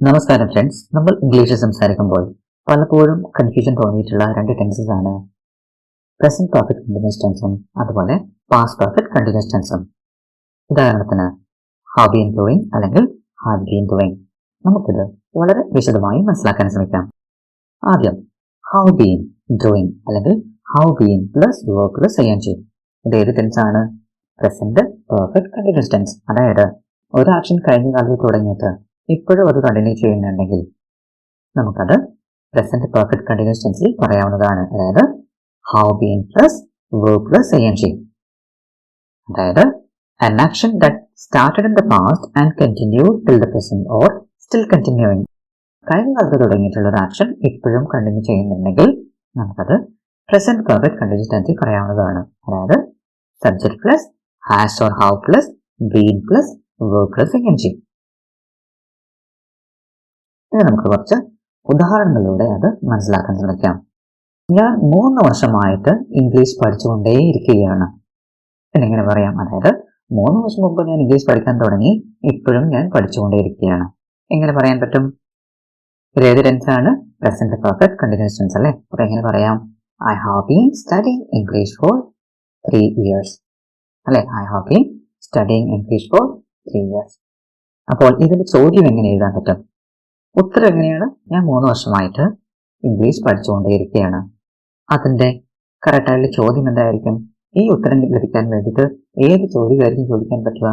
നമസ്കാരം ഫ്രണ്ട്സ് നമ്മൾ ഇംഗ്ലീഷിൽ സംസാരിക്കുമ്പോൾ പലപ്പോഴും കൺഫ്യൂഷൻ തോന്നിയിട്ടുള്ള രണ്ട് ടെൻസസ് ആണ്. പ്രസന്റ് പെർഫെക്റ്റ് കണ്ടിന്യൂസ് ടെൻസും അതുപോലെ പാസ്റ്റ് പെർഫെക്റ്റ് കണ്ടിന്യൂസ് ടെൻസും ഉദാഹരണത്തിന് ഹാവ് ബീൻ ഡൂയിങ് അല്ലെങ്കിൽ ഹാഡ് ബീൻ ഡൂയിങ് നമുക്കിത് വളരെ വിശദമായി മനസ്സിലാക്കാൻ ശ്രമിക്കാം. ആദ്യം ഹൗ ബീൻ ഡൂയിങ് അല്ലെങ്കിൽ have been plus work plus ചെയ്യാൻ ചെയ്യും. ഇത് ഏത് ടെൻസ് ആണ്? പ്രസന്റ് പെർഫെക്റ്റ് കണ്ടിന്യൂസ് ടെൻസ് അതായത് ഒരു ആക്ഷൻ കഴിഞ്ഞ കാലത്ത് തുടങ്ങിയിട്ട് ഇപ്പോഴും അത് കണ്ടിന്യൂ ചെയ്യുന്നുണ്ടെങ്കിൽ നമുക്കത് പ്രസന്റ് പെർഫെക്റ്റ് കണ്ടിന്യൂസ് ടെൻസിൽ പറയാവുന്നതാണ്. അതായത് have been plus V plus A N G അതായത് an action that started in the past and continued till the present or still continuing കഴിഞ്ഞ കാലത്ത് തുടങ്ങിയിട്ടുള്ള ഒരു ആക്ഷൻ ഇപ്പോഴും കണ്ടിന്യൂ ചെയ്യുന്നുണ്ടെങ്കിൽ നമുക്കത് പ്രസന്റ് പെർഫെക്റ്റ് കണ്ടിന്യൂസ് ടെൻസിൽ പറയാവുന്നതാണ്. അതായത് subject plus has or have plus been plus work plus N G ഇനി നമുക്ക് കുറച്ച് ഉദാഹരണങ്ങളിലൂടെ അത് മനസ്സിലാക്കാൻ ശ്രമിക്കാം. ഞാൻ മൂന്ന് വർഷമായിട്ട് ഇംഗ്ലീഷ് പഠിച്ചുകൊണ്ടേയിരിക്കുകയാണ്. എന്നിങ്ങനെ പറയാം? അതായത് മൂന്ന് വർഷം മുമ്പ് ഞാൻ ഇംഗ്ലീഷ് പഠിക്കാൻ തുടങ്ങി ഇപ്പോഴും ഞാൻ പഠിച്ചുകൊണ്ടേയിരിക്കുകയാണ്. എങ്ങനെ പറയാൻ പറ്റും? ഏത് ടെൻസാണ് പ്രസന്റ് പെർഫെക്റ്റ് കണ്ടിന്യൂസ് ടെൻസ് അല്ലേ? അപ്പോൾ എങ്ങനെ പറയാം? I have been studying English for three years അല്ലെ? I have been studying English for three years അപ്പോൾ ഇതിന്റെ ചോദ്യം എങ്ങനെ എഴുതാൻ പറ്റും? ഉത്തരം എങ്ങനെയാണ് ഞാൻ മൂന്ന് വർഷമായിട്ട് ഇംഗ്ലീഷ് പഠിച്ചുകൊണ്ടേയിരിക്കുകയാണ്. അതിന്റെ കറക്റ്റായിട്ടുള്ള ചോദ്യം എന്തായിരിക്കും? ഈ ഉത്തരം ലഭിക്കാൻ വേണ്ടിയിട്ട് ഏത് ചോദ്യമായിരിക്കും ചോദിക്കാൻ പറ്റുക?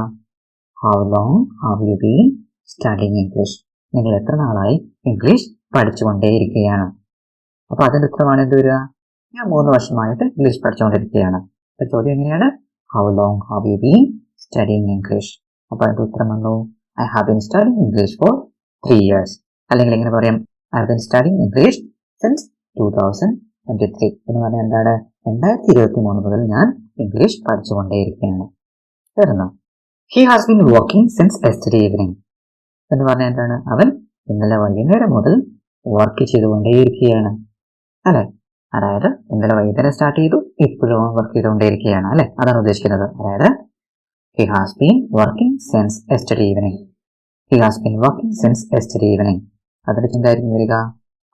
How long have you been studying English നിങ്ങൾ എത്ര നാളായി ഇംഗ്ലീഷ് പഠിച്ചുകൊണ്ടേയിരിക്കുകയാണ്? അപ്പോൾ അതിന്റെ ഉത്തരമാണ് എന്ത് വരിക? ഞാൻ മൂന്ന് വർഷമായിട്ട് ഇംഗ്ലീഷ് പഠിച്ചുകൊണ്ടിരിക്കുകയാണ്. അപ്പൊ ചോദ്യം എങ്ങനെയാണ്? How long have you been studying English അപ്പോൾ അതിന്റെ ഉത്തരം വന്നു. I have been studying English for three years അല്ലെങ്കിൽ എങ്ങനെ പറയാം I been studying English since two thousand twenty three എന്ന് പറഞ്ഞാൽ എന്താണ്? രണ്ടായിരത്തി ഇരുപത്തി മൂന്ന് മുതൽ ഞാൻ ഇംഗ്ലീഷ് പഠിച്ചുകൊണ്ടേയിരിക്കുകയാണ്. വരുന്നു. He has been working since yesterday evening എന്ന് പറഞ്ഞാൽ എന്താണ്? അവൻ ഇന്നലെ വൈകുന്നേരം മുതൽ വർക്ക് ചെയ്തുകൊണ്ടേയിരിക്കുകയാണ്. അല്ലേ? അതായത് ഇന്നലെ വൈകുന്നേരം സ്റ്റാർട്ട് ചെയ്തു ഇപ്പോഴും വർക്ക് ചെയ്തുകൊണ്ടേയിരിക്കുകയാണ്. അല്ലേ? അതാണ് ഉദ്ദേശിക്കുന്നത്. അതായത് he has been working since yesterday evening he has been working since yesterday evening അതിന്റെ ചിന്തായിരിക്കും വരിക.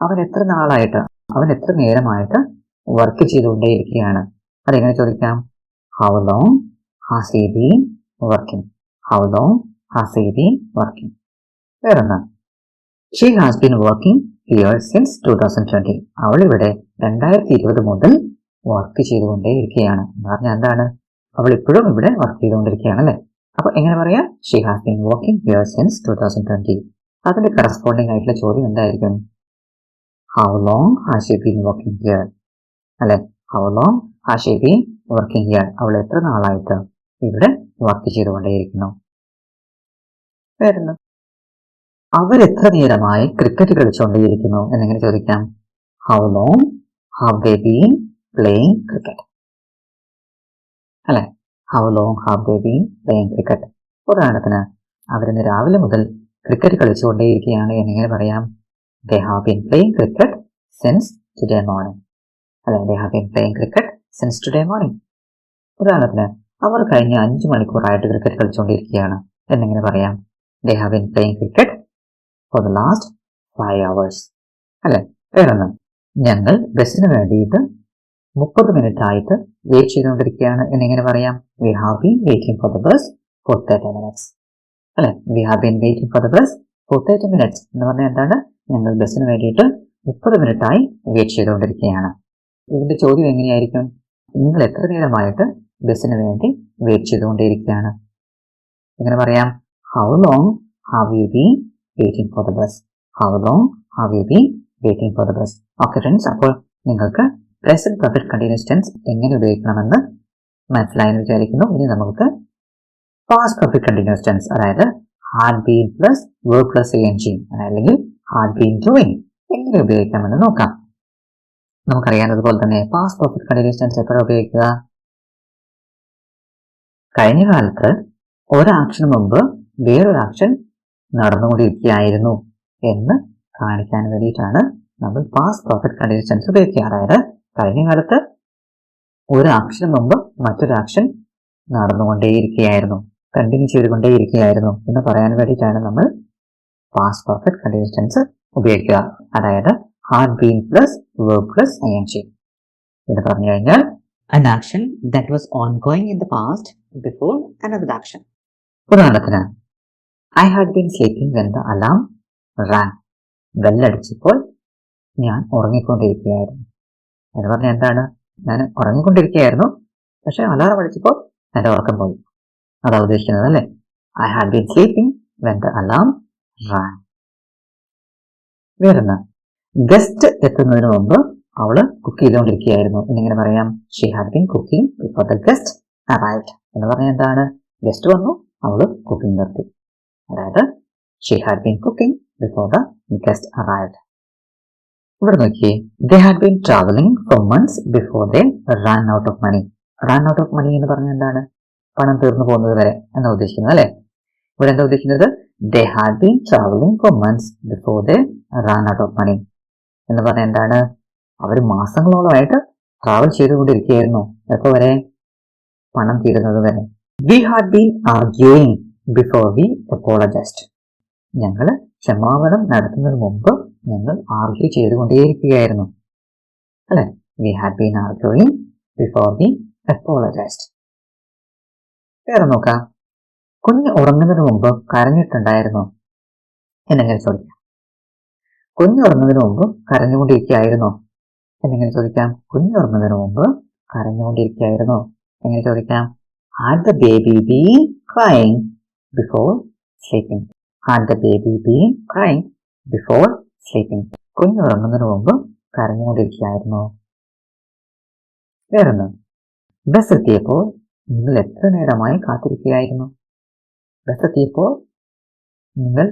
അവൻ എത്ര നാളായിട്ട് അവൻ എത്ര നേരമായിട്ട് വർക്ക് ചെയ്തുകൊണ്ടേയിരിക്കുകയാണ്? അതെങ്ങനെ ചോദിക്കാം? How long has he been working how long has he been working വേറൊന്ന്. She has been working here since two thousand twenty അവൾ ഇവിടെ രണ്ടായിരത്തി ഇരുപത് മുതൽ വർക്ക് ചെയ്തുകൊണ്ടേയിരിക്കുകയാണ്. എന്ന് പറഞ്ഞാൽ എന്താണ്? അവൾ ഇപ്പോഴും ഇവിടെ വർക്ക് ചെയ്തുകൊണ്ടിരിക്കുകയാണ് അല്ലേ? അപ്പൊ എങ്ങനെ പറയാം? She has been working here since two thousand twenty അതിന്റെ കറസ്പോണ്ടിങ് ആയിട്ടുള്ള ചോദ്യം എന്തായിരിക്കും? How long has she working here അല്ലെ? How long has she working here അവൾ എത്ര നാളായിട്ട് ഇവിടെ വർക്ക് ചെയ്തുകൊണ്ടേയിരിക്കുന്നു? വരുന്നു എത്ര നേരമായി ക്രിക്കറ്റ് കളിച്ചുകൊണ്ടേയിരിക്കുന്നു എന്നെങ്ങനെ ചോദിക്കാം. How long have they been playing cricket അല്ലെ? How long have they been playing cricket ഉദാഹരണത്തിന് അവരിന്ന് രാവിലെ മുതൽ ക്രിക്കറ്റ് കളിച്ചുകൊണ്ടേയിരിക്കുകയാണ് എന്നെങ്ങനെ പറയാം. They have been playing cricket since today morning അല്ലെ? They have been playing cricket since today morning ഉദാഹരണത്തിന് അവർ കഴിഞ്ഞ അഞ്ച് മണിക്കൂറായിട്ട് ക്രിക്കറ്റ് കളിച്ചുകൊണ്ടിരിക്കുകയാണ് എന്നെങ്ങനെ പറയാം. They have been playing cricket for the last five hours അല്ലെ? വേറൊന്ന് ഞങ്ങൾ ബസ്സിന് വേണ്ടിയിട്ട് മുപ്പത് മിനിറ്റ് ആയിട്ട് വെയിറ്റ് ചെയ്തുകൊണ്ടിരിക്കുകയാണ് എന്നെങ്ങനെ പറയാം. We have been waiting for the bus for thirty minutes അല്ലെ? We have been waiting for the bus for thirty minutes എന്ന് പറഞ്ഞാൽ എന്താണ്? ഞങ്ങൾ ബസ്സിന് വേണ്ടിയിട്ട് മുപ്പത് മിനിറ്റായി വെയിറ്റ് ചെയ്തുകൊണ്ടിരിക്കുകയാണ്. ഇതിന്റെ ചോദ്യം എങ്ങനെയായിരിക്കും? നിങ്ങൾ എത്ര നേരമായിട്ട് ബസ്സിന് വേണ്ടി വെയിറ്റ് ചെയ്തുകൊണ്ടിരിക്കുകയാണ്? എങ്ങനെ പറയാം? How long have you been waiting for the bus how long have you been waiting for the bus okay friends അപ്പോൾ നിങ്ങൾക്ക് പ്രസന്റ് പെർഫെക്റ്റ് കണ്ടിന്യൂസ് ടെൻസ് എങ്ങനെ ഉപയോഗിക്കണമെന്ന് മനസ്സിലായെന്ന് വിചാരിക്കുന്നു. ഇനി നമുക്ക് പാസ്റ്റ് പെർഫെക്റ്റ് കണ്ടിന്യൂസ് ടെൻസ് അതായത് had been plus work plus N G അല്ലെങ്കിൽ ഹാർഡ് ബീൻ ഡൂയിങ് എങ്ങനെ ഉപയോഗിക്കാമെന്ന് നോക്കാം. നമുക്കറിയാവുന്നതുപോലെ തന്നെ പാസ്റ്റ് പെർഫെക്റ്റ് കണ്ടിന്യൂസ് ടെൻസ് എപ്പോഴാണ് ഉപയോഗിക്കുക? കഴിഞ്ഞ കാലത്ത് ഒരാക്ഷന് മുമ്പ് വേറൊരു ആക്ഷൻ നടന്നുകൊണ്ടിരിക്കുകയായിരുന്നു എന്ന് കാണിക്കാൻ വേണ്ടിയിട്ടാണ് നമ്മൾ പാസ്റ്റ് പെർഫെക്റ്റ് കണ്ടിന്യൂസ് ടെൻസ് ഉപയോഗിക്കുക. അതായത് കഴിഞ്ഞ കാലത്ത് ഒരു ആക്ഷന് മുമ്പ് മറ്റൊരു ആക്ഷൻ നടന്നുകൊണ്ടേയിരിക്കുകയായിരുന്നു. കണ്ടിന്യൂ ചെയ്തുകൊണ്ടേയിരിക്കുകയായിരുന്നു എന്ന് പറയാൻ വേണ്ടിയിട്ടാണ് നമ്മൾ പാസ് പെർഫെക്റ്റ് കണ്ടിന്യൂസ് ടെൻസ് ഉപയോഗിക്കുക. അതായത് had been plus verb plus I N G എന്ന് പറഞ്ഞു കഴിഞ്ഞാൽ an action that was ongoing in the past before another action ഉദാഹരണത്തിന് I had been sleeping when the alarm ran ബെല്ലടിച്ചപ്പോൾ ഞാൻ ഉറങ്ങിക്കൊണ്ടിരിക്കുകയായിരുന്നു. എന്ന് പറഞ്ഞാൽ എന്താണ്? ഞാൻ ഉറങ്ങിക്കൊണ്ടിരിക്കുകയായിരുന്നു. പക്ഷെ അലാറം അടിച്ചപ്പോൾ എന്റെ ഉറക്കം പോയി. അതാ ഉദ്ദേശിക്കുന്നത് അല്ലേ I had been sleeping when the alarm ran വേറൊന്ന്? ഗസ്റ്റ് എത്തുന്നതിന് മുമ്പ് അവൾ കുക്ക് ചെയ്തുകൊണ്ടിരിക്കുകയായിരുന്നു. എന്നിങ്ങനെ പറയാം? She had been cooking before the guest arrived എന്ന് പറഞ്ഞാൽ എന്താണ്? ഗസ്റ്റ് വന്നു അവൾ കുക്കിംഗ് നിർത്തി. അതായത് she had been cooking before the guest arrived ഇവിടെ നോക്കിയേ they had been travelling for months before they run out of money run out of money എന്ന് പറഞ്ഞാൽ എന്താണ്? പണം തീർന്നു പോകുന്നത് വരെ എന്നാണ് ഉദ്ദേശിക്കുന്നത് അല്ലെ? ഇവിടെ എന്താ ഉദ്ദേശിക്കുന്നത്? They had been travelling for months before they run out of money എന്ന് പറഞ്ഞാൽ എന്താണ്? അവർ മാസങ്ങളോളമായിട്ട് ട്രാവൽ ചെയ്തുകൊണ്ടിരിക്കുകയായിരുന്നു. എപ്പോ വരെ? പണം തീരുന്നത് വരെ. We had been arguing before we apologised ഞങ്ങൾ ക്ഷമാപണം നടത്തുന്നതിന് മുമ്പ് ഞങ്ങൾ ആർഗ്യൂ ചെയ്തുകൊണ്ടേയിരിക്കുകയായിരുന്നു. അല്ലെ? We had been arguing before we apologised വേറെ നോക്കാം. കുഞ്ഞ് ഉറങ്ങുന്നതിന് മുമ്പ് കരഞ്ഞിട്ടുണ്ടായിരുന്നു. എന്നെങ്ങനെ ചോദിക്കാം. കുഞ്ഞ് ഉറങ്ങുന്നതിന് മുമ്പ് കരഞ്ഞുകൊണ്ടിരിക്കുകയായിരുന്നോ? എന്നെങ്ങനെ ചോദിക്കാം. കുഞ്ഞ് ഉറങ്ങുന്നതിന് മുമ്പ് കരഞ്ഞുകൊണ്ടിരിക്കുകയായിരുന്നോ? എങ്ങനെ ചോദിക്കാം. Had the baby been crying before sleeping had the baby been crying before sleeping കുഞ്ഞ് ഉറങ്ങുന്നതിന് മുമ്പ് കരഞ്ഞുകൊണ്ടിരിക്കുകയായിരുന്നോ? വേറൊന്ന്. ബസ് എത്തിയപ്പോൾ നിങ്ങൾ എത്ര നേരമായി കാത്തിരിക്കുകയായിരുന്നു? ബസ് എത്തിയപ്പോൾ നിങ്ങൾ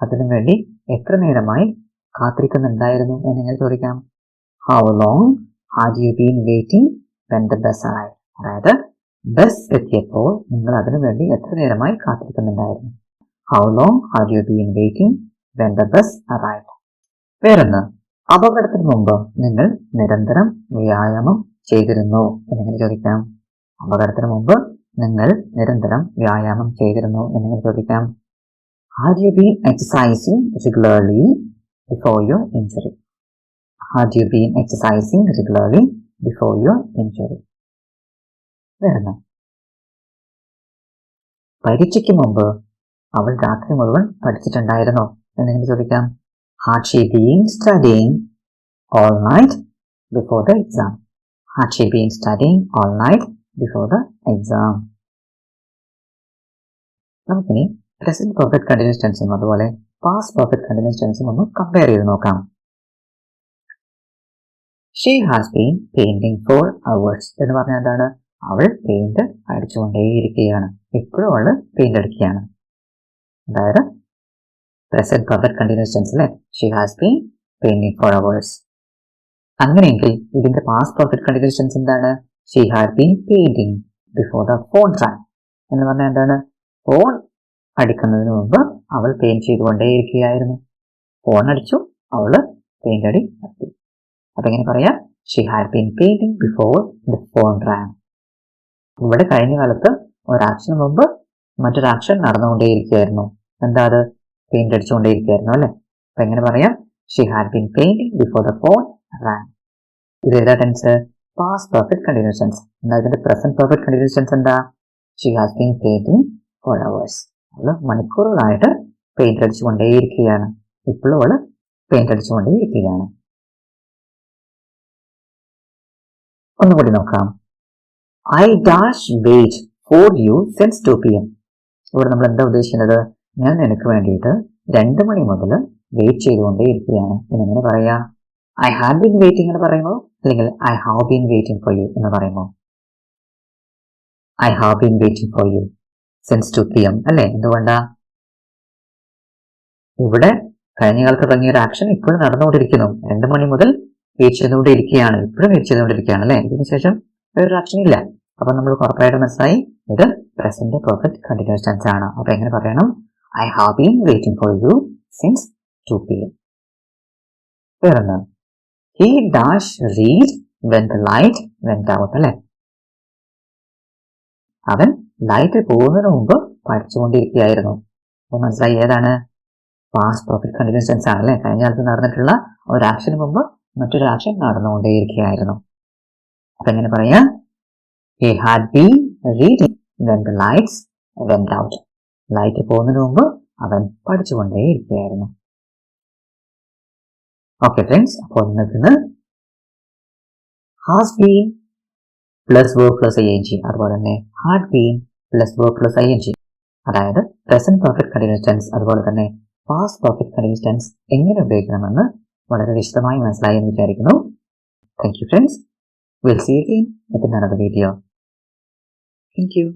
അതിനു വേണ്ടി എത്ര നേരമായി കാത്തിരിക്കുന്നുണ്ടായിരുന്നു എന്നെങ്ങനെ ചോദിക്കാം? How long had you been waiting when the bus ആയി അതായത് ബസ് എത്തിയപ്പോൾ നിങ്ങൾ അതിനു വേണ്ടി എത്ര നേരമായി കാത്തിരിക്കുന്നുണ്ടായിരുന്നു? How long had you been waiting when the bus arrive വേറൊന്ന് അപകടത്തിന് മുമ്പ് നിങ്ങൾ നിരന്തരം വ്യായാമം ചെയ്തിരുന്നു എന്നിങ്ങനെ ചോദിക്കാം? അപകടത്തിന് മുമ്പ് നിങ്ങൾ നിരന്തരം വ്യായാമം ചെയ്തിരുന്നു എന്നിങ്ങനെ ചോദിക്കാം. Had you been exercising regularly before your injury had you been exercising regularly before your injury വരുന്നു പരീക്ഷയ്ക്ക് മുമ്പ് അവൾ രാത്രി മുഴുവൻ പഠിച്ചിട്ടുണ്ടായിരുന്നോ എന്നെങ്ങനെ ചോദിക്കാം. Had she been studying all night before the exam had she been studying all night before the exam നമുക്കിനി പ്രസന്റ് പെർഫെക്റ്റ് കണ്ടിന്യൂസ് ടെൻസും അതുപോലെ പാസ്റ്റ് പെർഫെക്റ്റ് കണ്ടിന്യൂസ് ടെൻസും ഒന്ന് കമ്പയർ ചെയ്ത് നോക്കാം. She has been painting for hours എന്ന് പറഞ്ഞാൽ എന്താണ്? അവൾ പെയിന്റ് അടിച്ചുകൊണ്ടേയിരിക്കുകയാണ്. എപ്പോഴും അവൾ പെയിന്റ് അടിക്കുകയാണ്. അതായത് present perfect continuous ടെൻസിലെ she has been painting for hours അങ്ങനെയെങ്കിൽ ഇതിന്റെ പാസ്റ്റ് പെർഫെക്റ്റ് കണ്ടിന്യൂസ് ടെൻസ് എന്താണ്? She had been painting before the phone track എന്ന് പറഞ്ഞാൽ എന്താണ്? ഫോൺ അടിക്കുന്നതിന് മുമ്പ് അവൾ പെയിന്റ് ചെയ്തുകൊണ്ടേയിരിക്കുകയായിരുന്നു. ഫോൺ അടിച്ചു അവൾ പെയിന്റ് അടി നടത്തി അപ്പൊ എങ്ങനെ പറയാം? She had been painting before the phone rang ഇവിടെ കഴിഞ്ഞ കാലത്ത് ഒരാക്ഷന് മുമ്പ് മറ്റൊരാക്ഷൻ നടന്നുകൊണ്ടേയിരിക്കുകയായിരുന്നു. എന്താ അത്? പെയിന്റ് അടിച്ചുകൊണ്ടേയിരിക്കുകയായിരുന്നു അല്ലേ? അപ്പൊ എങ്ങനെ പറയാം? She had been painting before the phone rang ഇത് ഏതാ tense past perfect continuous tense എന്നാൽ ഇതിന്റെ പ്രസന്റ് പെർഫെക്റ്റ് കണ്ടിന്യൂസ് ടെൻസ് എന്താ? She has been painting for hours അവൾ മണിക്കൂറുകളായിട്ട് പെയിന്റ് അടിച്ചുകൊണ്ടേയിരിക്കുകയാണ്. ഇപ്പോഴും അവൾ പെയിന്റ് അടിച്ചുകൊണ്ടേയിരിക്കുകയാണ്. ഒന്നുകൂടി നോക്കാം. I dash wait for you since two P M ഇവിടെ നമ്മൾ എന്താ ഉദ്ദേശിക്കുന്നത്? ഞാൻ നിനക്ക് വേണ്ടിയിട്ട് രണ്ട് മണി മുതൽ വെയിറ്റ് ചെയ്തുകൊണ്ടേയിരിക്കുകയാണ്. എങ്ങനെ പറയാ? ഐ ഹാവ് ബീൻ വെയിറ്റിംഗ് എന്ന് പറയുമോ അല്ലെങ്കിൽ I have been waiting for you എന്ന് പറയുമോ I have been waiting for you since two P M അല്ലേ? എന്തുകൊണ്ടാ? ഇവിടെ കഴിഞ്ഞ കാലത്ത് തുടങ്ങിയ ഒരു ആക്ഷൻ ഇപ്പോഴും നടന്നുകൊണ്ടിരിക്കുന്നു. രണ്ട് മണി മുതൽ വെയിറ്റ് ചെയ്തുകൊണ്ടിരിക്കുകയാണ് ഇപ്പോഴും വെയിറ്റ് ചെയ്തുകൊണ്ടിരിക്കുകയാണ് അല്ലേ ഇതിനുശേഷം വേറൊരു ആക്ഷൻ ഇല്ല. അപ്പൊ നമ്മൾ ഉറപ്പായിട്ട് മനസ്സിലായി ഇത് പ്രസന്റ് പെർഫെക്റ്റ് കണ്ടിന്യൂസ് ടെൻസ് ആണ്. അപ്പൊ എങ്ങനെ പറയണം? I have been waiting for you since two P M വേറൊന്ന് he dash read when the light out out അല്ലെ? അവൻ ലൈറ്റ് പോകുന്നതിന് മുമ്പ് പഠിച്ചുകൊണ്ടിരിക്കുകയായിരുന്നു. അപ്പൊ മനസ്സിലായി ഏതാണ്? പാസ്റ്റ് പെർഫെക്റ്റ് കണ്ടിന്യൂസ് ടെൻസ് ആണ് അല്ലേ? കഴിഞ്ഞ കാലത്ത് നടന്നിട്ടുള്ള ഒരു ആക്ഷന് മുമ്പ് മറ്റൊരു ആക്ഷൻ നടന്നുകൊണ്ടേയിരിക്കുകയായിരുന്നു. അപ്പൊ എങ്ങനെ പറയാ? He had been reading when the lights went out light പോകുന്നതിന് മുമ്പ് അവൻ പഠിച്ചുകൊണ്ടേയിരിക്കുകയായിരുന്നു. ഓക്കെ ഫ്രണ്ട്സ് അപ്പോൾ നിങ്ങൾക്ക് has been plus work plus I N G അതുപോലെ തന്നെ had been plus work plus I N G അതായത് പ്രസന്റ് പെർഫെക്റ്റ് കണ്ടിന്യൂസ് ടെൻസ് അതുപോലെ തന്നെ പാസ്റ്റ് പെർഫെക്റ്റ് കണ്ടിന്യൂസ് ടെൻസ് എങ്ങനെ ഉപയോഗിക്കണമെന്ന് വളരെ വിശദമായി മനസ്സിലായി എന്ന് വിചാരിക്കുന്നു. Thank you friends will see again with another video thank you